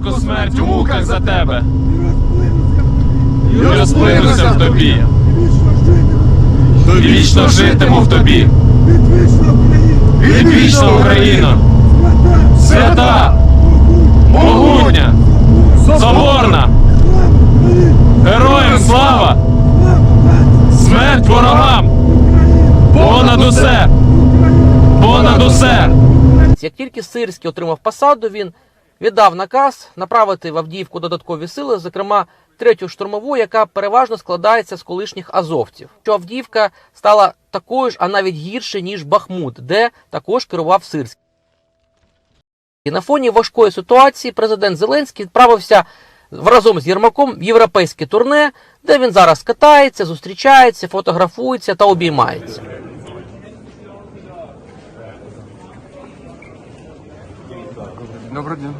солодку смерть у муках за тебе, і розплинуся в тобі, і вічно житиму в тобі. відвічна Україна, свята, могутня, соборна, героям слава, смерть ворогам, понад усе, понад усе. Як тільки Сирський отримав посаду, він віддав наказ направити в Авдіївку додаткові сили, зокрема третю штурмову, яка переважно складається з колишніх азовців. Що Авдіївка стала такою ж, а навіть гірше, ніж Бахмут, де також керував Сирський. І на фоні важкої ситуації президент Зеленський відправився разом з Єрмаком в європейське турне, де він зараз катається, зустрічається, фотографується та обіймається. Добрий день.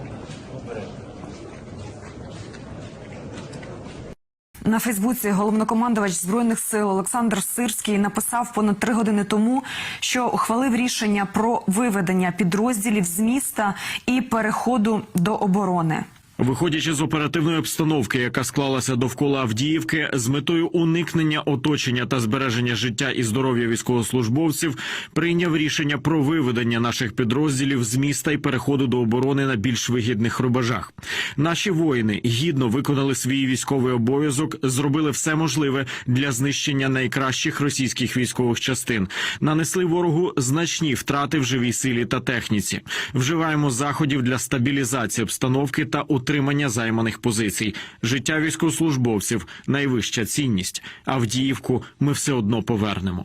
На Фейсбуці головнокомандувач збройних сил Олександр Сирський написав понад три години тому, що ухвалив рішення про виведення підрозділів з міста і переходу до оборони. Виходячи з оперативної обстановки, яка склалася довкола Авдіївки, з метою уникнення оточення та збереження життя і здоров'я військовослужбовців, прийняв рішення про виведення наших підрозділів з міста і переходу до оборони на більш вигідних рубежах. Наші воїни гідно виконали свій військовий обов'язок, зробили все можливе для знищення найкращих російських військових частин, нанесли ворогу значні втрати в живій силі та техніці. Вживаємо заходів для стабілізації обстановки та утримання займаних позицій. Життя військовослужбовців найвища цінність. Авдіївку ми все одно повернемо.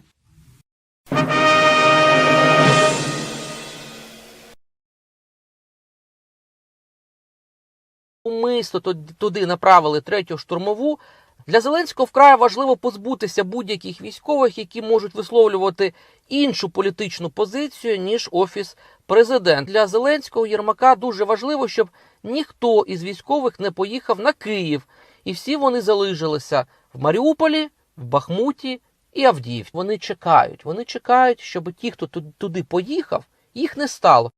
Умисно туди направили третю штурмову. Для Зеленського вкрай важливо позбутися будь-яких військових, які можуть висловлювати іншу політичну позицію ніж офіс президент. Для Зеленського Єрмака дуже важливо, щоб ніхто із військових не поїхав на Київ, і всі вони залишилися в Маріуполі, в Бахмуті і Авдіїв. Вони чекають. Вони чекають, щоб ті, хто ту- туди поїхав, їх не стало.